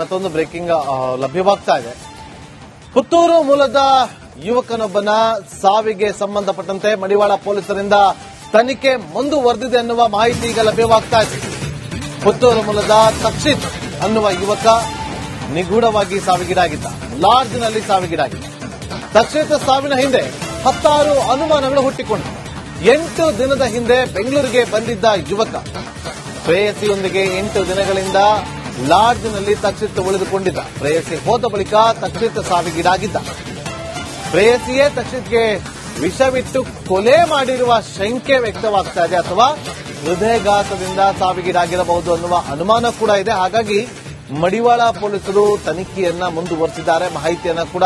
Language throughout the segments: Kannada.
ಮತ್ತೊಂದು ಬ್ರೇಕಿಂಗ್ ಲಭ್ಯವಾಗ್ತಾ ಇದೆ. ಪುತ್ತೂರು ಮೂಲದ ಯುವಕನೊಬ್ಬನ ಸಾವಿಗೆ ಸಂಬಂಧಪಟ್ಟಂತೆ ಮಡಿವಾಳ ಪೊಲೀಸರಿಂದ ತನಿಖೆ ಮುಂದುವರೆದಿದೆ ಅನ್ನುವ ಮಾಹಿತಿ ಈಗ ಲಭ್ಯವಾಗ್ತಾ ಇದೆ. ಪುತ್ತೂರು ಮೂಲದ ತಕ್ಷಿತ್ ಅನ್ನುವ ಯುವಕ ನಿಗೂಢವಾಗಿ ಸಾವಿಗೀಡಾಗಿದ್ದ, ಲಾಡ್ಜ್ನಲ್ಲಿ ಸಾವಿಗೀಡಾಗಿದ್ದ. ತಕ್ಷಿತ್ ಸಾವಿನ ಹಿಂದೆ ಹತ್ತಾರು ಅನುಮಾನಗಳು ಹುಟ್ಟಿಕೊಂಡಿವೆ ಎಂಟು ದಿನದ ಹಿಂದೆ ಬೆಂಗಳೂರಿಗೆ ಬಂದಿದ್ದ ಯುವಕ. ಪ್ರೇಯಸಿಯೊಂದಿಗೆ ಎಂಟು ದಿನಗಳಿಂದ ಲಾಡ್ಜ್ನಲ್ಲಿ ತಕ್ಷಿತ್ ಉಳಿದುಕೊಂಡಿದ್ದ. ಪ್ರೇಯಸಿ ಹೋದ ಬಳಿಕ ತಕ್ಷಿತ್ ಸಾವಿಗೀಡಾಗಿದ್ದ. ಪ್ರೇಯಸಿಯೇ ತಕ್ಷಿತ್ಗೆ ವಿಷವಿಟ್ಟು ಕೊಲೆ ಮಾಡಿರುವ ಶಂಕೆ ವ್ಯಕ್ತವಾಗ್ತಾ ಇದೆ ಅಥವಾ ಹೃದಯಘಾತದಿಂದ ಸಾವಿಗೀಡಾಗಿರಬಹುದು ಅನ್ನುವ ಅನುಮಾನ ಕೂಡ ಇದೆ. ಹಾಗಾಗಿ ಮಡಿವಾಳ ಪೊಲೀಸರು ತನಿಖೆಯನ್ನ ಮುಂದುವರೆಸಿದ್ದಾರೆ. ಮಾಹಿತಿಯನ್ನ ಕೂಡ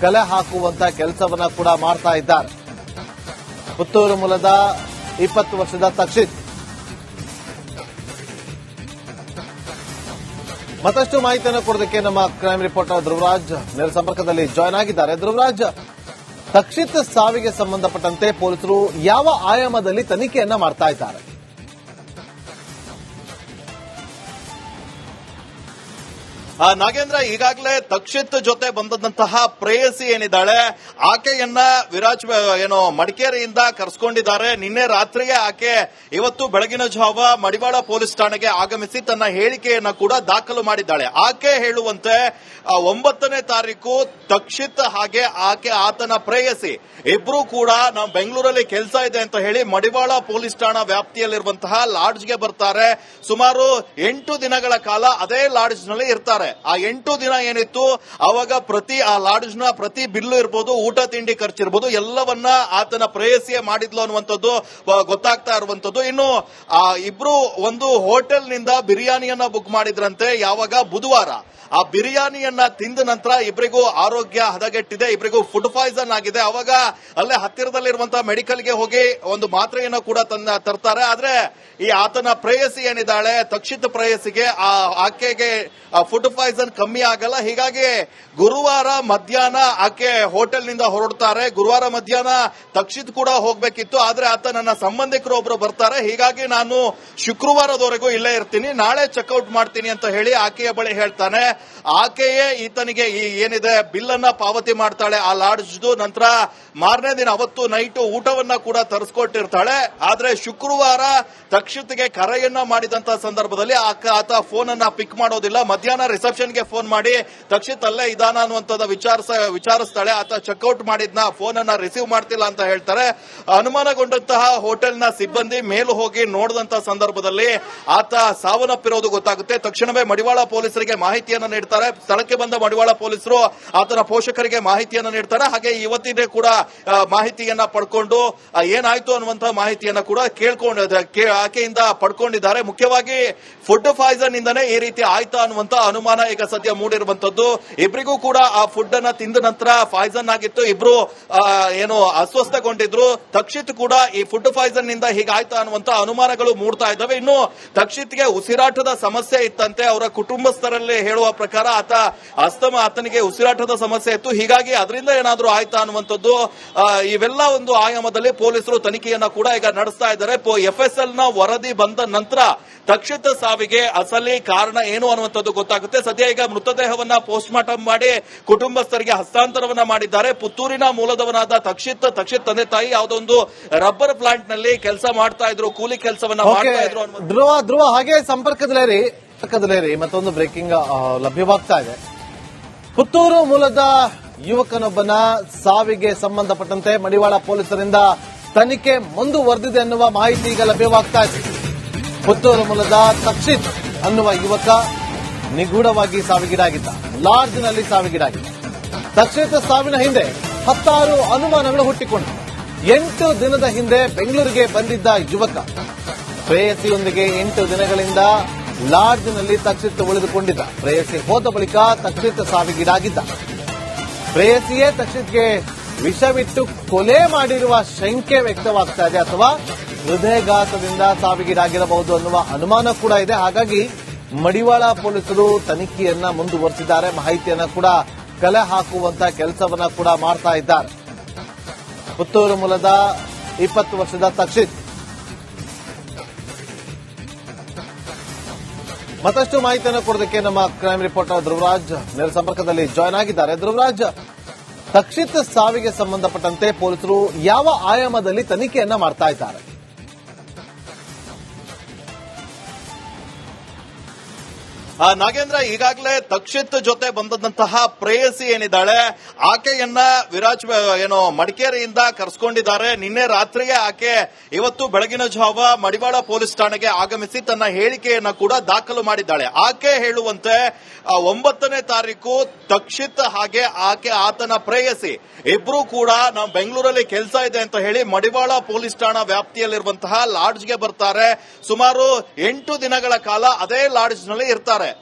ಕಲೆ ಹಾಕುವಂತಹ ಕೆಲಸವನ್ನ ಕೂಡ ಮಾಡ್ತಾ ಇದ್ದಾರೆ. ಪುತ್ತೂರು ಮೂಲದ ಇಪ್ಪತ್ತು ವರ್ಷದ ತಕ್ಷಿತ್ ಮತ್ತಷ್ಟು ಮಾಹಿತಿಯನ್ನು ಕೊಡೋದಕ್ಕೆ ನಮ್ಮ ಕ್ರೈಮ್ ರಿಪೋರ್ಟರ್ ಧ್ರುವರಾಜ್ ನೇರ ಸಂಪರ್ಕದಲ್ಲಿ ಜಾಯ್ನ್ ಆಗಿದ್ದಾರೆ. ಧ್ರುವರಾಜ್, ತಕ್ಷಿತ ಸಾವಿಗೆ ಸಂಬಂಧಪಟ್ಟಂತೆ ಪೊಲೀಸರು ಯಾವ ಆಯಾಮದಲ್ಲಿ ತನಿಖೆಯನ್ನ ಮಾಡ್ತಾ ಇದ್ದಾರೆ? ನಾಗೇಂದ್ರ, ಈಗಾಗಲೇ ತಕ್ಷಿತ್ ಜೊತೆ ಬಂದಂತಹ ಪ್ರೇಯಸಿ ಏನಿದ್ದಾಳೆ, ಆಕೆಯನ್ನ ವಿರಾಜ್ ಏನು, ಮಡಿಕೇರಿಯಿಂದ ಕರೆಸ್ಕೊಂಡಿದ್ದಾರೆ. ನಿನ್ನೆ ರಾತ್ರಿಗೆ ಆಕೆ ಇವತ್ತು ಬೆಳಗಿನ ಜಾವ ಮಡಿವಾಳ ಪೊಲೀಸ್ ಠಾಣೆಗೆ ಆಗಮಿಸಿ ತನ್ನ ಹೇಳಿಕೆಯನ್ನ ಕೂಡ ದಾಖಲು ಮಾಡಿದ್ದಾಳೆ. ಆಕೆ ಹೇಳುವಂತೆ ಒಂಬತ್ತನೇ ತಾರೀಕು ತಕ್ಷಿತ್ ಹಾಗೆ ಆಕೆ, ಆತನ ಪ್ರೇಯಸಿ. ಇಬ್ರು ಕೂಡ ನಾವು ಬೆಂಗಳೂರಲ್ಲಿ ಕೆಲಸ ಇದೆ ಅಂತ ಹೇಳಿ ಮಡಿವಾಳ ಪೊಲೀಸ್ ಠಾಣಾ ವ್ಯಾಪ್ತಿಯಲ್ಲಿರುವಂತಹ ಲಾಡ್ಜ್ಗೆ ಬರ್ತಾರೆ. ಸುಮಾರು ಎಂಟು ದಿನಗಳ ಕಾಲ ಅದೇ ಲಾಡ್ಜ್ನಲ್ಲಿ ಆ ಎಂಟು ದಿನ ಏನಿತ್ತು? ಅವಾಗ ಪ್ರತಿ ಆ ಲಾಡ್ಜ್ನ ಪ್ರತಿ ಬಿಲ್ಲು ಇರ್ಬೋದು, ಊಟ, ತಿಂಡಿ ಖರ್ಚಿರ್ಬೋದು, ಎಲ್ಲವನ್ನ ಆತನ ಪ್ರೇಯಸಿಯೇ ಮಾಡಿದ್ಲು ಅನ್ನುವಂಥದ್ದು ಗೊತ್ತಾಗ್ತಾ ಇರುವಂತದ್ದು ಇನ್ನು, ಆ, ಇಬ್ರು ಒಂದು ಹೋಟೆಲ್ನಿಂದ ಬಿರಿಯಾನಿಯನ್ನ ಬುಕ್ ಮಾಡಿದ್ರಂತೆ ಯಾವಾಗ? ಬುಧವಾರ. ಆ ಬಿರಿಯಾನಿಯನ್ನ ತಿಂದ ನಂತರ ಇಬ್ಬರಿಗೂ ಆರೋಗ್ಯ ಹದಗೆಟ್ಟಿದೆ ಇಬ್ಬರಿಗೂ ಫುಡ್ ಪಾಯ್ಸನ್ ಆಗಿದೆ. ಅವಾಗ ಅಲ್ಲೇ ಹತ್ತಿರದಲ್ಲಿರುವಂತಹ ಮೆಡಿಕಲ್ಗೆ ಹೋಗಿ ಒಂದು ಮಾತ್ರೆಯನ್ನು ಕೂಡ ತಂದ ತರ್ತಾರೆ. ಆದ್ರೆ, ಈ ಆತನ ಪ್ರೇಯಸಿ ಏನಿದ್ದಾಳೆ? ತಕ್ಷಿತ ಪ್ರೇಯಸಿಗೆ ಆ, ಆಕೆಗೆ ಫುಡ್ ಪಾಯ್ಸನ್ ಕಮ್ಮಿ ಆಗಲ್ಲ. ಹೀಗಾಗಿ ಗುರುವಾರ ಮಧ್ಯಾಹ್ನ ಆಕೆ ಹೋಟೆಲ್ನಿಂದ ಹೊರಡ್ತಾರೆ. ಗುರುವಾರ ಮಧ್ಯಾಹ್ನ ತಕ್ಷಿತ್ ಕೂಡ ಹೋಗ್ಬೇಕಿತ್ತು. ಆದ್ರೆ ಆತ ನನ್ನ ಸಂಬಂಧಿಕರು ಒಬ್ರು ಬರ್ತಾರೆ. ಹೀಗಾಗಿ ನಾನು ಶುಕ್ರವಾರದವರೆಗೂ ಇಲ್ಲೇ ಇರ್ತೀನಿ. ನಾಳೆ ಚೆಕ್ಔಟ್ ಮಾಡ್ತೀನಿ ಅಂತ ಹೇಳಿ ಆಕೆಯ ಬಳಿ ಹೇಳ್ತಾನೆ. ಆಕೆಯೇ ಈತನಿಗೆ ಈ ಏನಿದೆ ಬಿಲ್ ಅನ್ನ ಪಾವತಿ ಮಾಡ್ತಾಳೆ. ಆ ಲಾಡ್ಜ್ದು ನಂತರ ಮಾರನೇ ದಿನ ಅವತ್ತು ನೈಟ್ ಊಟವನ್ನ ಕೂಡ ತರಿಸ್ಕೊಟ್ಟಿರ್ತಾಳೆ. ಆದ್ರೆ ಶುಕ್ರವಾರ ತಕ್ಷಿತ್ಗೆ ಕರೆಯನ್ನ ಮಾಡಿದಂತ ಸಂದರ್ಭದಲ್ಲಿ ಆತ ಫೋನ್ ಅನ್ನ ಪಿಕ್ ಮಾಡೋದಿಲ್ಲ. ಮಧ್ಯಾಹ್ನ ರಿಸೆಪ್ಷನ್ಗೆ ಫೋನ್ ಮಾಡಿ ತಕ್ಷಿತ್ ಅಲ್ಲೇ ಇದಾನ ಅನ್ನುವಂಥದ್ದು ವಿಚಾರಿಸ, ವಿಚಾರಿಸ್ತಾಳೆ. ಆತ ಚೆಕ್ಔಟ್ ಮಾಡಿದ್ನ ಫೋನ್ ಅನ್ನ ರಿಸೀವ್ ಮಾಡ್ತಿಲ್ಲ ಅಂತ ಹೇಳ್ತಾರೆ. ಅನುಮಾನಗೊಂಡಂತಹ ಹೋಟೆಲ್ನ ಸಿಬ್ಬಂದಿ ಮೇಲು ಹೋಗಿ ನೋಡಿದಂತ ಸಂದರ್ಭದಲ್ಲಿ ಆತ ಸಾವನ್ನಪ್ಪಿರೋದು ಗೊತ್ತಾಗುತ್ತೆ. ತಕ್ಷಣವೇ ಮಡಿವಾಳ ಪೊಲೀಸರಿಗೆ ಮಾಹಿತಿಯನ್ನ ನೀಡ್ತಾರೆ. ಸ್ಥಳಕ್ಕೆ ಬಂದ ಮಡಿವಾಳ ಪೊಲೀಸರು ಆತನ ಪೋಷಕರಿಗೆ ಮಾಹಿತಿಯನ್ನ ನೀಡ್ತಾರೆ. ಹಾಗೆ ಇವತ್ತಿನೇ ಕೂಡ ಮಾಹಿತಿಯನ್ನ ಪಡ್ಕೊಂಡು ಏನಾಯ್ತು ಅನ್ನುವಂತಹ ಮಾಹಿತಿಯನ್ನ ಕೂಡ ಕೇಳ್ಕೊಂಡ ಆಕೆಯಿಂದ ಪಡ್ಕೊಂಡಿದ್ದಾರೆ. ಮುಖ್ಯವಾಗಿ ಫುಡ್ ಪಾಯ್ಸನ್ ಇಂದನೇ ಈ ರೀತಿ ಆಯ್ತಾ ಅನ್ನುವಂತ ಅನುಮಾನ ಈಗ ಸದ್ಯ ಮೂಡಿರುವಂತದ್ದು ಇಬ್ಬರಿಗೂ ಕೂಡ ಆ ಫುಡ್ ಅನ್ನ ತಿಂದ ನಂತರ ಪಾಯ್ಸನ್ ಆಗಿತ್ತು. ಇಬ್ರು ಏನು ಅಸ್ವಸ್ಥಗೊಂಡಿದ್ರು. ತಕ್ಷಿತ್ ಕೂಡ ಈ ಫುಡ್ ಫಾಯ್ಸನ್ನಿಂದ ಹೀಗಾಯ್ತಾ ಅನ್ನುವಂತ ಅನುಮಾನಗಳು ಮೂಡ್ತಾ ಇದ್ದಾವೆ. ಇನ್ನು ತಕ್ಷಿತ್ಗೆ ಉಸಿರಾಟದ ಸಮಸ್ಯೆ ಇತ್ತಂತೆ. ಅವರ ಕುಟುಂಬಸ್ಥರಲ್ಲಿ ಹೇಳುವ ಪ್ರಕಾರ ಆತ ಅಸ್ತಮ, ಆತನಿಗೆ ಉಸಿರಾಟದ ಸಮಸ್ಯೆ ಇತ್ತು. ಹೀಗಾಗಿ ಅದರಿಂದ ಏನಾದರೂ ಆಯ್ತಾ ಅನ್ನುವಂಥದ್ದು ಇವೆಲ್ಲ ಒಂದು ಆಯಾಮದಲ್ಲಿ ಪೊಲೀಸರು ತನಿಖೆಯನ್ನ ಕೂಡ ಈಗ ನಡೆಸ್ತಾ ಇದ್ದಾರೆ. ಎಲ್ನ ವರದಿ ಬಂದ ನಂತರ ತಕ್ಷಿತ್ ಸಾವಿಗೆ ಅಸಲಿ ಕಾರಣ ಏನು ಅನ್ನುವಂಥದ್ದು ಗೊತ್ತಾಗುತ್ತೆ. ಸದ್ಯ ಈಗ ಮೃತದೇಹವನ್ನ ಪೋಸ್ಟ್ ಮಾರ್ಟಮ್ ಮಾಡಿ ಕುಟುಂಬಸ್ಥರಿಗೆ ಹಸ್ತಾಂತರವನ್ನ ಮಾಡಿದ್ದಾರೆ. ಪುತ್ತೂರಿನ ಮೂಲದವನಾದ ತಕ್ಷಿತ್ ತಕ್ಷಿತ್ ತಂದೆ ತಾಯಿ ಯಾವುದೋ ಒಂದು ರಬ್ಬರ್ ಪ್ಲಾಂಟ್ನಲ್ಲಿ ಕೆಲಸ ಮಾಡ್ತಾ ಇದ್ರು ಕೂಲಿ ಕೆಲಸವನ್ನ ಮಾಡ್ತಾ ಇದ್ರು ಧ್ರುವ ಧ್ರುವ ಹಾಗೆ ಸಂಪರ್ಕದಲ್ಲೇ ರೀ ಸಂಪರ್ಕದಲ್ಲೇ ರೀ ಮತ್ತೊಂದು ಬ್ರೇಕಿಂಗ್ ಲಭ್ಯವಾಗ್ತಾ ಇದೆ. ಪುತ್ತೂರು ಮೂಲದ ಯುವಕನೊಬ್ಬನ ಸಾವಿಗೆ ಸಂಬಂಧಪಟ್ಟಂತೆ ಮಡಿವಾಳ ಪೊಲೀಸರಿಂದ ತನಿಖೆ ಮುಂದುವರೆದಿದೆ ಅನ್ನುವ ಮಾಹಿತಿ ಈಗ ಲಭ್ಯವಾಗ್ತಾ ಇದೆ. ಪುತ್ತೂರು ಮೂಲದ ತಕ್ಷಿತ್ ಅನ್ನುವ ಯುವಕ ನಿಗೂಢವಾಗಿ ಸಾವಿಗೀಡಾಗಿದ್ದ. ಲಾಡ್ಜ್ನಲ್ಲಿ ಸಾವಿಗೀಡಾಗಿದ್ದ ತಕ್ಷಣದ ಸಾವಿನ ಹಿಂದೆ ಹತ್ತಾರು ಅನುಮಾನಗಳು ಹುಟ್ಟಿಕೊಂಡವು. ಎಂಟು ದಿನದ ಹಿಂದೆ ಬೆಂಗಳೂರಿಗೆ ಬಂದಿದ್ದ ಯುವಕ. ಪ್ರೇಯಸಿಯೊಂದಿಗೆ ಎಂಟು ದಿನಗಳಿಂದ ಲಾಡ್ಜ್ನಲ್ಲಿ ತಕ್ಷಿತ ಉಳಿದುಕೊಂಡಿದ್ದ. ಪ್ರೇಯಸಿ ಹೋದ ಬಳಿಕ ತಕ್ಷಿತ ಸಾವಿಗೀಡಾಗಿದ್ದ. ಪ್ರೇಯಸಿಯೇ ತಕ್ಷಿತ್ಗೆ ವಿಷವಿಟ್ಟು ಕೊಲೆ ಮಾಡಿರುವ ಶಂಕೆ ವ್ಯಕ್ತವಾಗ್ತಾ ಇದೆ ಅಥವಾ ಹೃದಯಘಾತದಿಂದ ಸಾವಿಗೀಡಾಗಿರಬಹುದು ಅನ್ನುವ ಅನುಮಾನ ಕೂಡ ಇದೆ. ಹಾಗಾಗಿ ಮಡಿವಾಳ ಪೊಲೀಸರು ತನಿಖೆಯನ್ನ ಮುಂದುವರೆಸಿದ್ದಾರೆ. ಮಾಹಿತಿಯನ್ನ ಕೂಡ ಕಲೆ ಹಾಕುವಂತ ಕೆಲಸವನ್ನ ಕೂಡ ಮಾಡ್ತಾ ಇದ್ದಾರೆ. ಪುತ್ತೂರು ಮೂಲದ ಇಪ್ಪತ್ತು ವರ್ಷದ ತಕ್ಷಿತ್. ಮತ್ತಷ್ಟು ಮಾಹಿತಿಯನ್ನು ಕೊಡೋದಕ್ಕೆ ನಮ್ಮ ಕ್ರೈಮ್ ರಿಪೋರ್ಟರ್ ಧ್ರುವರಾಜ್ ನೇರ ಸಂಪರ್ಕದಲ್ಲಿ ಜಾಯ್ನ್ ಆಗಿದ್ದಾರೆ. ಧ್ರುವರಾಜ್, ತಕ್ಷಿತ್ ಸಾವಿಗೆ ಸಂಬಂಧಪಟ್ಟಂತೆ ಪೊಲೀಸರು ಯಾವ ಆಯಾಮದಲ್ಲಿ ತನಿಖೆಯನ್ನ ಮಾಡ್ತಾ ಇದ್ದಾರೆ? ನಾಗೇಂದ್ರ, ಈಗಾಗಲೇ ತಕ್ಷಿತ್ ಜೊತೆ ಬಂದಂತಹ ಪ್ರೇಯಸಿ ಏನಿದ್ದಾಳೆ, ಆಕೆಯನ್ನ ವಿರಾಜ್ ಏನು, ಮಡಿಕೇರಿಯಿಂದ ಕರೆಸ್ಕೊಂಡಿದ್ದಾರೆ. ನಿನ್ನೆ ರಾತ್ರಿಗೆ ಆಕೆ ಇವತ್ತು ಬೆಳಗಿನ ಜಾವ ಮಡಿವಾಳ ಪೊಲೀಸ್ ಠಾಣೆಗೆ ಆಗಮಿಸಿ ತನ್ನ ಹೇಳಿಕೆಯನ್ನ ಕೂಡ ದಾಖಲು ಮಾಡಿದ್ದಾಳೆ. ಆಕೆ ಹೇಳುವಂತೆ ಒಂಬತ್ತನೇ ತಾರೀಕು ತಕ್ಷಿತ್ ಹಾಗೆ ಆಕೆ, ಆತನ ಪ್ರೇಯಸಿ. ಇಬ್ರು ಕೂಡ ನಾವು ಬೆಂಗಳೂರಲ್ಲಿ ಕೆಲಸ ಇದೆ ಅಂತ ಹೇಳಿ ಮಡಿವಾಳ ಪೊಲೀಸ್ ಠಾಣಾ ವ್ಯಾಪ್ತಿಯಲ್ಲಿರುವಂತಹ ಲಾಡ್ಜ್ಗೆ ಬರ್ತಾರೆ. ಸುಮಾರು ಎಂಟು ದಿನಗಳ ಕಾಲ ಅದೇ ಲಾಡ್ಜ್ನಲ್ಲಿ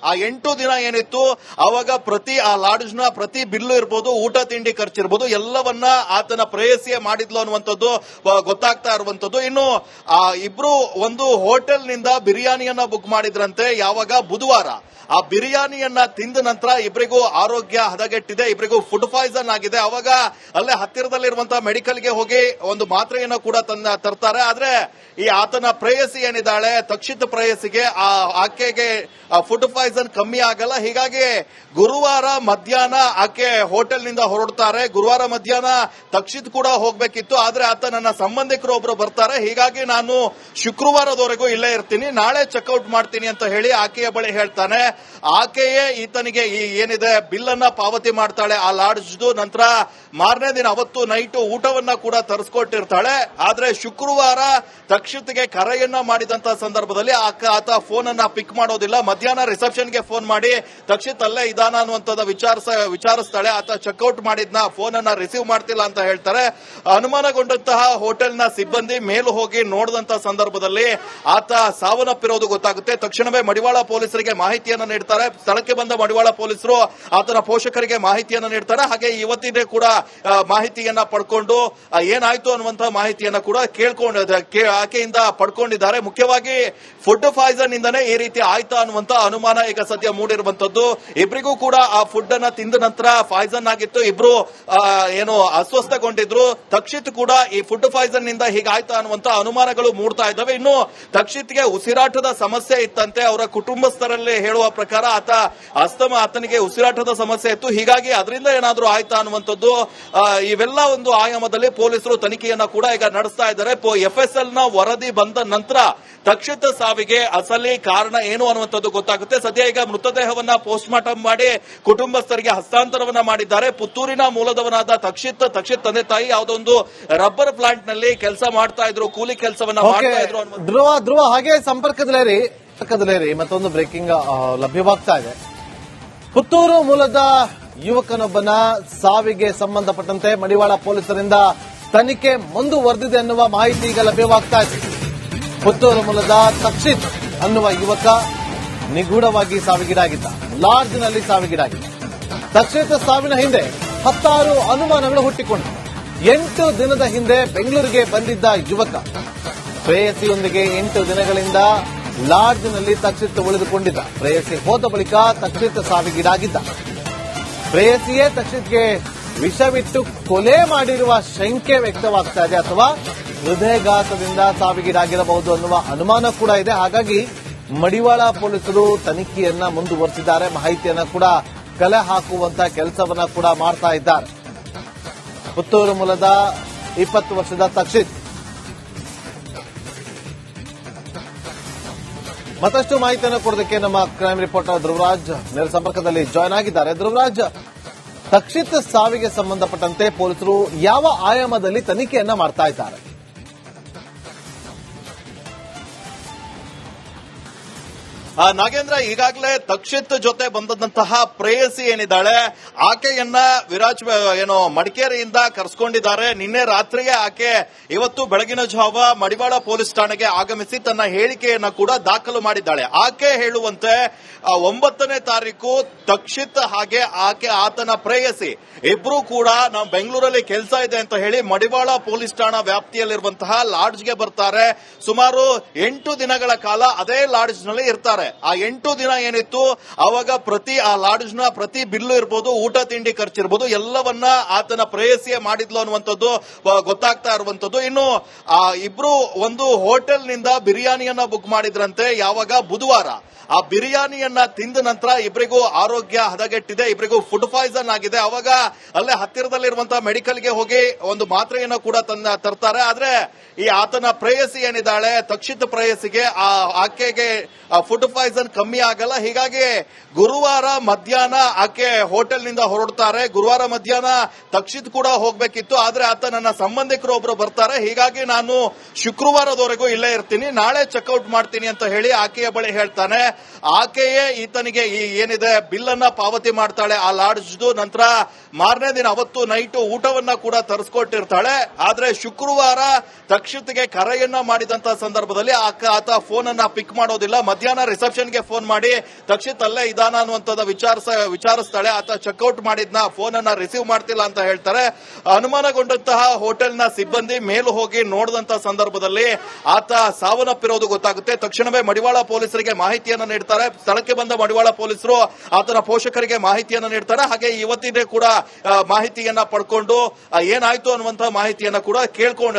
ಆ ಎಂಟು ದಿನ ಏನಿತ್ತು? ಅವಾಗ ಪ್ರತಿ ಆ ಲಾಡ್ಜ್ನ ಪ್ರತಿ ಬಿಲ್ಲು ಇರ್ಬೋದು, ಊಟ, ತಿಂಡಿ ಖರ್ಚಿರ್ಬೋದು, ಎಲ್ಲವನ್ನ ಆತನ ಪ್ರೇಯಸಿಯೇ ಮಾಡಿದ್ಲು ಅನ್ನುವಂಥದ್ದು ಗೊತ್ತಾಗ್ತಾ ಇರುವಂತದ್ದು ಇನ್ನು, ಆ, ಇಬ್ರು ಒಂದು ಹೋಟೆಲ್ನಿಂದ ಬಿರಿಯಾನಿಯನ್ನ ಬುಕ್ ಮಾಡಿದ್ರಂತೆ ಯಾವಾಗ? ಬುಧವಾರ. ಆ ಬಿರಿಯಾನಿಯನ್ನ ತಿಂದ ನಂತರ ಇಬ್ಬರಿಗೂ ಆರೋಗ್ಯ ಹದಗೆಟ್ಟಿದೆ ಇಬ್ಬರಿಗೂ ಫುಡ್ ಪಾಯ್ಸನ್ ಆಗಿದೆ. ಅವಾಗ ಅಲ್ಲೇ ಹತ್ತಿರದಲ್ಲಿರುವಂತಹ ಮೆಡಿಕಲ್ಗೆ ಹೋಗಿ ಒಂದು ಮಾತ್ರೆಯನ್ನು ಕೂಡ ತಂದ ತರ್ತಾರೆ. ಆದ್ರೆ, ಈ ಆತನ ಪ್ರೇಯಸಿ ಏನಿದ್ದಾಳೆ? ತಕ್ಷಿತ ಪ್ರೇಯಸಿಗೆ ಆ, ಆಕೆಗೆ ಫುಡ್ ಪಾಯ್ಸನ್ ಕಮ್ಮಿ ಆಗಲ್ಲ. ಹೀಗಾಗಿ ಗುರುವಾರ ಮಧ್ಯಾಹ್ನ ಆಕೆ ಹೋಟೆಲ್ನಿಂದ ಹೊರಡ್ತಾರೆ. ಗುರುವಾರ ಮಧ್ಯಾಹ್ನ ತಕ್ಷಿತ್ ಕೂಡ ಹೋಗ್ಬೇಕಿತ್ತು. ಆದ್ರೆ ಆತ ನನ್ನ ಸಂಬಂಧಿಕರು ಒಬ್ರು ಬರ್ತಾರೆ. ಹೀಗಾಗಿ ನಾನು ಶುಕ್ರವಾರದವರೆಗೂ ಇಲ್ಲೇ ಇರ್ತೀನಿ. ನಾಳೆ ಚೆಕ್ಔಟ್ ಮಾಡ್ತೀನಿ ಅಂತ ಹೇಳಿ ಆಕೆಯ ಬಳಿ ಹೇಳ್ತಾನೆ. ಆಕೆಯೇ ಈತನಿಗೆ ಈ ಏನಿದೆ ಬಿಲ್ ಅನ್ನ ಪಾವತಿ ಮಾಡ್ತಾಳೆ. ಆ ಲಾಡ್ಜ್ದು ನಂತರ ಮಾರನೇ ದಿನ ಅವತ್ತು ನೈಟ್ ಊಟವನ್ನ ಕೂಡ ತರಿಸ್ಕೊಟ್ಟಿರ್ತಾಳೆ. ಆದ್ರೆ ಶುಕ್ರವಾರ ತಕ್ಷಿತ್ಗೆ ಕರೆಯನ್ನ ಮಾಡಿದಂತ ಸಂದರ್ಭದಲ್ಲಿ ಆತ ಫೋನ್ ಅನ್ನ ಪಿಕ್ ಮಾಡೋದಿಲ್ಲ. ಮಧ್ಯಾಹ್ನ ರಿಸೆಪ್ಷನ್ಗೆ ಫೋನ್ ಮಾಡಿ ತಕ್ಷಿತ್ ಅಲ್ಲೇ ಇದಾನ ಅನ್ನುವಂಥದ್ದು ವಿಚಾರಿಸ, ವಿಚಾರಿಸ್ತಾಳೆ. ಆತ ಚೆಕ್ಔಟ್ ಮಾಡಿದ್ನ ಫೋನ್ ಅನ್ನ ರಿಸೀವ್ ಮಾಡ್ತಿಲ್ಲ ಅಂತ ಹೇಳ್ತಾರೆ. ಅನುಮಾನಗೊಂಡಂತಹ ಹೋಟೆಲ್ನ ಸಿಬ್ಬಂದಿ ಮೇಲು ಹೋಗಿ ನೋಡಿದಂತ ಸಂದರ್ಭದಲ್ಲಿ ಆತ ಸಾವನ್ನಪ್ಪಿರೋದು ಗೊತ್ತಾಗುತ್ತೆ. ತಕ್ಷಣವೇ ಮಡಿವಾಳ ಪೊಲೀಸರಿಗೆ ಮಾಹಿತಿಯನ್ನ ನೀಡ್ತಾರೆ. ಸ್ಥಳಕ್ಕೆ ಬಂದ ಮಡಿವಾಳ ಪೊಲೀಸರು ಆತನ ಪೋಷಕರಿಗೆ ಮಾಹಿತಿಯನ್ನ ನೀಡ್ತಾರೆ. ಹಾಗೆ ಇವತ್ತಿನೇ ಕೂಡ ಮಾಹಿತಿಯನ್ನ ಪಡ್ಕೊಂಡು ಏನಾಯ್ತು ಅನ್ನುವಂತಹ ಮಾಹಿತಿಯನ್ನ ಕೂಡ ಕೇಳ್ಕೊಂಡ ಆಕೆಯಿಂದ ಪಡ್ಕೊಂಡಿದ್ದಾರೆ. ಮುಖ್ಯವಾಗಿ ಫುಡ್ ಪಾಯ್ಸನ್ ಇಂದನೇ ಈ ರೀತಿ ಆಯ್ತಾ ಅನ್ನುವಂತ ಅನುಮಾನ ಈಗ ಸದ್ಯ ಮೂಡಿರುವಂತದ್ದು ಇಬ್ಬರಿಗೂ ಕೂಡ ಆ ಫುಡ್ ಅನ್ನ ತಿಂದ ನಂತರ ಪಾಯ್ಸನ್ ಆಗಿತ್ತು. ಇಬ್ರು ಏನು ಅಸ್ವಸ್ಥಗೊಂಡಿದ್ರು. ತಕ್ಷಿತ್ ಕೂಡ ಈ ಫುಡ್ ಫಾಯ್ಸನ್ನಿಂದ ಹೀಗಾಯ್ತಾ ಅನ್ನುವಂತ ಅನುಮಾನಗಳು ಮೂಡ್ತಾ ಇದ್ದಾವೆ. ಇನ್ನು ತಕ್ಷಿತ್ಗೆ ಉಸಿರಾಟದ ಸಮಸ್ಯೆ ಇತ್ತಂತೆ. ಅವರ ಕುಟುಂಬಸ್ಥರಲ್ಲಿ ಹೇಳುವ ಪ್ರಕಾರ ಆತ ಅಸ್ತಮ, ಆತನಿಗೆ ಉಸಿರಾಟದ ಸಮಸ್ಯೆ ಇತ್ತು. ಹೀಗಾಗಿ ಅದರಿಂದ ಏನಾದರೂ ಆಯ್ತಾ ಅನ್ನುವಂಥದ್ದು ಇವೆಲ್ಲ ಒಂದು ಆಯಾಮದಲ್ಲಿ ಪೊಲೀಸರು ತನಿಖೆಯನ್ನ ಕೂಡ ಈಗ ನಡೆಸ್ತಾ ಇದ್ದಾರೆ. ಎಲ್ನ ವರದಿ ಬಂದ ನಂತರ ತಕ್ಷಿತ್ ಸಾವಿಗೆ ಅಸಲಿ ಕಾರಣ ಏನು ಅನ್ನುವಂಥದ್ದು ಗೊತ್ತಾಗುತ್ತೆ. ಸದ್ಯ ಈಗ ಮೃತದೇಹವನ್ನ ಪೋಸ್ಟ್ ಮಾರ್ಟಮ್ ಮಾಡಿ ಕುಟುಂಬಸ್ಥರಿಗೆ ಹಸ್ತಾಂತರವನ್ನ ಮಾಡಿದ್ದಾರೆ. ಪುತ್ತೂರಿನ ಮೂಲದವನಾದ ತಕ್ಷಿತ್ ತಕ್ಷಿತ್ ತಂದೆ ತಾಯಿ ಯಾವುದೋ ಒಂದು ರಬ್ಬರ್ ಪ್ಲಾಂಟ್ನಲ್ಲಿ ಕೆಲಸ ಮಾಡ್ತಾ ಇದ್ರು ಕೂಲಿ ಕೆಲಸವನ್ನ ಮಾಡ್ತಾ ಇದ್ರು ಧ್ರುವ ಧ್ರುವ ಹಾಗೆ ಸಂಪರ್ಕದಲ್ಲೇ ರೀ ಸಂಪರ್ಕದಲ್ಲೇ ರೀ ಮತ್ತೊಂದು ಬ್ರೇಕಿಂಗ್ ಲಭ್ಯವಾಗ್ತಾ ಇದೆ. ಪುತ್ತೂರು ಮೂಲದ ಯುವಕನೊಬ್ಬನ ಸಾವಿಗೆ ಸಂಬಂಧಪಟ್ಟಂತೆ ಮಡಿವಾಳ ಪೊಲೀಸರಿಂದ ತನಿಖೆ ಮುಂದುವರೆದಿದೆ ಅನ್ನುವ ಮಾಹಿತಿ ಈಗ ಲಭ್ಯವಾಗ್ತಾ ಇದೆ. ಪುತ್ತೂರು ಮೂಲದ ತಕ್ಷಿತ್ ಅನ್ನುವ ಯುವಕ ನಿಗೂಢವಾಗಿ ಸಾವಿಗೀಡಾಗಿದ್ದ. ಲಾಡ್ಜ್ನಲ್ಲಿ ಸಾವಿಗೀಡಾಗಿದ್ದ ತಕ್ಷಣದ ಸಾವಿನ ಹಿಂದೆ ಹತ್ತಾರು ಅನುಮಾನಗಳು ಹುಟ್ಟಿಕೊಂಡವು. ಎಂಟು ದಿನದ ಹಿಂದೆ ಬೆಂಗಳೂರಿಗೆ ಬಂದಿದ್ದ ಯುವಕ. ಪ್ರೇಯಸಿಯೊಂದಿಗೆ ಎಂಟು ದಿನಗಳಿಂದ ಲಾಡ್ಜ್ನಲ್ಲಿ ತಕ್ಷಿತ ಉಳಿದುಕೊಂಡಿದ್ದ. ಪ್ರೇಯಸಿ ಹೋದ ಬಳಿಕ ತಕ್ಷಿತ ಸಾವಿಗೀಡಾಗಿದ್ದ. ಪ್ರೇಯಸಿಯೇ ತಕ್ಷಿತ್ಗೆ ವಿಷವಿಟ್ಟು ಕೊಲೆ ಮಾಡಿರುವ ಶಂಕೆ ವ್ಯಕ್ತವಾಗ್ತಾ ಇದೆ ಅಥವಾ ಹೃದಯಘಾತದಿಂದ ಸಾವಿಗೀಡಾಗಿರಬಹುದು ಅನ್ನುವ ಅನುಮಾನ ಕೂಡ ಇದೆ. ಹಾಗಾಗಿ ಮಡಿವಾಳ ಪೊಲೀಸರು ತನಿಖೆಯನ್ನ ಮುಂದುವರೆಸಿದ್ದಾರೆ. ಮಾಹಿತಿಯನ್ನ ಕೂಡ ಕಲೆ ಹಾಕುವಂತ ಕೆಲಸವನ್ನ ಕೂಡ ಮಾಡ್ತಾ ಇದ್ದಾರೆ. ಪುತ್ತೂರು ಮೂಲದ ಇಪ್ಪತ್ತು ವರ್ಷದ ತಕ್ಷಿತ್. ಮತ್ತಷ್ಟು ಮಾಹಿತಿಯನ್ನು ಕೊಡೋದಕ್ಕೆ ನಮ್ಮ ಕ್ರೈಮ್ ರಿಪೋರ್ಟರ್ ಧ್ರುವರಾಜ್ ನೇರ ಸಂಪರ್ಕದಲ್ಲಿ ಜಾಯ್ನ್ ಆಗಿದ್ದಾರೆ. ಧ್ರುವರಾಜ್, ತಕ್ಷಿತ್ ಸಾವಿಗೆ ಸಂಬಂಧಪಟ್ಟಂತೆ ಪೊಲೀಸರು ಯಾವ ಆಯಾಮದಲ್ಲಿ ತನಿಖೆಯನ್ನ ಮಾಡ್ತಾ ಇದ್ದಾರೆ? ನಾಗೇಂದ್ರ, ಈಗಾಗಲೇ ತಕ್ಷಿತ್ ಜೊತೆ ಬಂದಂತಹ ಪ್ರೇಯಸಿ ಏನಿದ್ದಾಳೆ, ಆಕೆಯನ್ನ ವಿರಾಜ್ ಏನು, ಮಡಿಕೇರಿಯಿಂದ ಕರೆಸ್ಕೊಂಡಿದ್ದಾರೆ. ನಿನ್ನೆ ರಾತ್ರಿಗೆ ಆಕೆ ಇವತ್ತು ಬೆಳಗಿನ ಜಾವ ಮಡಿವಾಳ ಪೊಲೀಸ್ ಠಾಣೆಗೆ ಆಗಮಿಸಿ ತನ್ನ ಹೇಳಿಕೆಯನ್ನ ಕೂಡ ದಾಖಲು ಮಾಡಿದ್ದಾಳೆ. ಆಕೆ ಹೇಳುವಂತೆ ಒಂಬತ್ತನೇ ತಾರೀಕು ತಕ್ಷಿತ್ ಹಾಗೆ ಆಕೆ, ಆತನ ಪ್ರೇಯಸಿ. ಇಬ್ರು ಕೂಡ ನಾವು ಬೆಂಗಳೂರಲ್ಲಿ ಕೆಲಸ ಇದೆ ಅಂತ ಹೇಳಿ ಮಡಿವಾಳ ಪೊಲೀಸ್ ಠಾಣಾ ವ್ಯಾಪ್ತಿಯಲ್ಲಿರುವಂತಹ ಲಾಡ್ಜ್ಗೆ ಬರ್ತಾರೆ. ಸುಮಾರು ಎಂಟು ದಿನಗಳ ಕಾಲ ಅದೇ ಲಾಡ್ಜ್ನಲ್ಲಿ ಇರ್ತಾರೆ. ಆ ಎಂಟು ದಿನ ಏನಿತ್ತು, ಅವಾಗ ಪ್ರತಿ ಆ ಲಾಡ್ಜ್ನ ಪ್ರತಿ ಬಿಲ್ಲು ಇರ್ಬೋದು, ಊಟ, ತಿಂಡಿ ಖರ್ಚಿರ್ಬೋದು, ಎಲ್ಲವನ್ನ ಆತನ ಪ್ರೇಯಸಿಯೇ ಮಾಡಿದ್ಲು ಅನ್ನುವಂಥದ್ದು ಗೊತ್ತಾಗ್ತಾ ಇರುವಂತದ್ದು ಇನ್ನು, ಆ, ಇಬ್ರು ಒಂದು ಹೋಟೆಲ್ನಿಂದ ಬಿರಿಯಾನಿಯನ್ನ ಬುಕ್ ಮಾಡಿದ್ರಂತೆ, ಯಾವಾಗ? ಬುಧವಾರ. ಆ ಬಿರಿಯಾನಿಯನ್ನ ತಿಂದ ನಂತರ ಇಬ್ಬರಿಗೂ ಆರೋಗ್ಯ ಹದಗೆಟ್ಟಿದೆ ಇಬ್ಬರಿಗೂ ಫುಡ್ ಪಾಯ್ಸನ್ ಆಗಿದೆ. ಅವಾಗ ಅಲ್ಲೇ ಹತ್ತಿರದಲ್ಲಿರುವಂತಹ ಮೆಡಿಕಲ್ಗೆ ಹೋಗಿ ಒಂದು ಮಾತ್ರೆಯನ್ನು ಕೂಡ ತಂದ ತರ್ತಾರೆ. ಆದ್ರೆ, ಈ ಆತನ ಪ್ರೇಯಸಿ ಏನಿದ್ದಾಳೆ, ತಕ್ಷಿತ ಪ್ರೇಯಸಿಗೆ ಆ, ಆಕೆಗೆ ಫುಡ್ ಪಾಯ್ಸನ್ ಕಮ್ಮಿ ಆಗಲ್ಲ. ಹೀಗಾಗಿ ಗುರುವಾರ ಮಧ್ಯಾಹ್ನ ಆಕೆ ಹೋಟೆಲ್ನಿಂದ ಹೊರಡ್ತಾರೆ. ಗುರುವಾರ ಮಧ್ಯಾಹ್ನ ತಕ್ಷಿತ್ ಕೂಡ ಹೋಗ್ಬೇಕಿತ್ತು. ಆದ್ರೆ ಆತ ನನ್ನ ಸಂಬಂಧಿಕರು ಒಬ್ರು ಬರ್ತಾರೆ. ಹೀಗಾಗಿ ನಾನು ಶುಕ್ರವಾರದವರೆಗೂ ಇಲ್ಲೇ ಇರ್ತೀನಿ. ನಾಳೆ ಚೆಕ್ಔಟ್ ಮಾಡ್ತೀನಿ ಅಂತ ಹೇಳಿ ಆಕೆಯ ಬಳಿ ಹೇಳ್ತಾನೆ. ಆಕೆಯೇ ಈತನಿಗೆ ಈ ಏನಿದೆ ಬಿಲ್ ಅನ್ನ ಪಾವತಿ ಮಾಡ್ತಾಳೆ. ಆ ಲಾಡ್ಜ್ದು ನಂತರ ಮಾರನೇ ದಿನ ಅವತ್ತು ನೈಟ್ ಊಟವನ್ನ ಕೂಡ ತರಿಸ್ಕೊಟ್ಟಿರ್ತಾಳೆ. ಆದ್ರೆ ಶುಕ್ರವಾರ ತಕ್ಷಿತ್ಗೆ ಕರೆಯನ್ನ ಮಾಡಿದಂತ ಸಂದರ್ಭದಲ್ಲಿ ಆತ ಫೋನ್ ಅನ್ನ ಪಿಕ್ ಮಾಡೋದಿಲ್ಲ. ಮಧ್ಯಾಹ್ನ ರಿಸೆಪ್ಷನ್ಗೆ ಫೋನ್ ಮಾಡಿ ತಕ್ಷಿತ್ ಅಲ್ಲೇ ಇದಾನ ಅನ್ನುವಂಥದ್ದು ವಿಚಾರಿಸ, ವಿಚಾರಿಸ್ತಾಳೆ. ಆತ ಚೆಕ್ಔಟ್ ಮಾಡಿದ್ನ ಫೋನ್ ಅನ್ನ ರಿಸೀವ್ ಮಾಡ್ತಿಲ್ಲ ಅಂತ ಹೇಳ್ತಾರೆ. ಅನುಮಾನಗೊಂಡಂತಹ ಹೋಟೆಲ್ನ ಸಿಬ್ಬಂದಿ ಮೇಲು ಹೋಗಿ ನೋಡಿದಂತ ಸಂದರ್ಭದಲ್ಲಿ ಆತ ಸಾವನ್ನಪ್ಪಿರೋದು ಗೊತ್ತಾಗುತ್ತೆ. ತಕ್ಷಣವೇ ಮಡಿವಾಳ ಪೊಲೀಸರಿಗೆ ಮಾಹಿತಿಯನ್ನ ನೀಡ್ತಾರೆ. ಸ್ಥಳಕ್ಕೆ ಬಂದ ಮಡಿವಾಳ ಪೊಲೀಸರು ಆತನ ಪೋಷಕರಿಗೆ ಮಾಹಿತಿಯನ್ನ ನೀಡ್ತಾರೆ. ಹಾಗೆ ಇವತ್ತಿನೇ ಕೂಡ ಮಾಹಿತಿಯನ್ನ ಪಡ್ಕೊಂಡು ಏನಾಯ್ತು ಅನ್ನುವಂತಹ ಮಾಹಿತಿಯನ್ನ ಕೂಡ ಕೇಳ್ಕೊಂಡ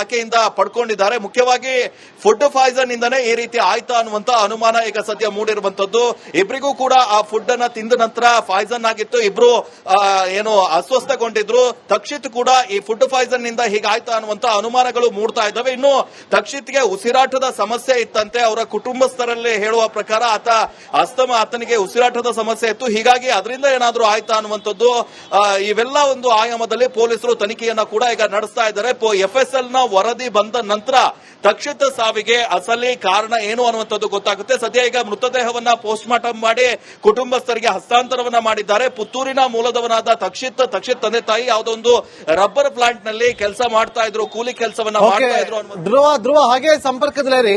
ಆಕೆಯಿಂದ ಪಡ್ಕೊಂಡಿದ್ದಾರೆ. ಮುಖ್ಯವಾಗಿ ಫುಡ್ ಪಾಯ್ಸನ್ ಇಂದನೇ ಈ ರೀತಿ ಆಯ್ತಾ ಅನ್ನುವಂತ ಅನುಮಾನ ಈಗ ಸದ್ಯ ಮೂಡಿರುವಂತದ್ದು ಇಬ್ಬರಿಗೂ ಕೂಡ ಆ ಫುಡ್ ಅನ್ನ ತಿಂದ ನಂತರ ಪಾಯ್ಸನ್ ಆಗಿತ್ತು. ಇಬ್ರು ಏನು ಅಸ್ವಸ್ಥಗೊಂಡಿದ್ರು. ತಕ್ಷಿತ್ ಕೂಡ ಈ ಫುಡ್ ಫಾಯ್ಸನ್ನಿಂದ ಹೀಗಾಯ್ತಾ ಅನ್ನುವಂತ ಅನುಮಾನಗಳು ಮೂಡ್ತಾ ಇದ್ದಾವೆ. ಇನ್ನು ತಕ್ಷಿತ್ಗೆ ಉಸಿರಾಟದ ಸಮಸ್ಯೆ ಇತ್ತಂತೆ. ಅವರ ಕುಟುಂಬಸ್ಥರಲ್ಲಿ ಹೇಳುವ ಪ್ರಕಾರ ಆತ ಅಸ್ತಮ, ಆತನಿಗೆ ಉಸಿರಾಟದ ಸಮಸ್ಯೆ ಇತ್ತು. ಹೀಗಾಗಿ ಅದರಿಂದ ಏನಾದರೂ ಆಯ್ತಾ ಅನ್ನುವಂಥದ್ದು ಇವೆಲ್ಲ ಒಂದು ಆಯಾಮದಲ್ಲಿ ಪೊಲೀಸರು ತನಿಖೆಯನ್ನ ಕೂಡ ಈಗ ನಡೆಸ್ತಾ ಇದ್ದಾರೆ. ಎಲ್ನ ವರದಿ ಬಂದ ನಂತರ ತಕ್ಷಿತ್ ಸಾವಿಗೆ ಅಸಲಿ ಕಾರಣ ಏನು ಅನ್ನುವಂಥದ್ದು ಗೊತ್ತಾಗುತ್ತೆ. ಸದ್ಯ ಈಗ ಮೃತದೇಹವನ್ನ ಪೋಸ್ಟ್ ಮಾರ್ಟಮ್ ಮಾಡಿ ಕುಟುಂಬಸ್ಥರಿಗೆ ಹಸ್ತಾಂತರವನ್ನ ಮಾಡಿದ್ದಾರೆ. ಪುತ್ತೂರಿನ ಮೂಲದವನಾದ ತಕ್ಷಿತ್ ತಕ್ಷಿತ್ ತಂದೆ ತಾಯಿ ಯಾವುದೋ ಒಂದು ರಬ್ಬರ್ ಪ್ಲಾಂಟ್ನಲ್ಲಿ ಕೆಲಸ ಮಾಡ್ತಾ ಇದ್ರು ಕೂಲಿ ಕೆಲಸವನ್ನ ಮಾಡ್ತಾ ಇದ್ರು ಧ್ರುವ ಧ್ರುವ ಹಾಗೆ ಸಂಪರ್ಕದಲ್ಲಿ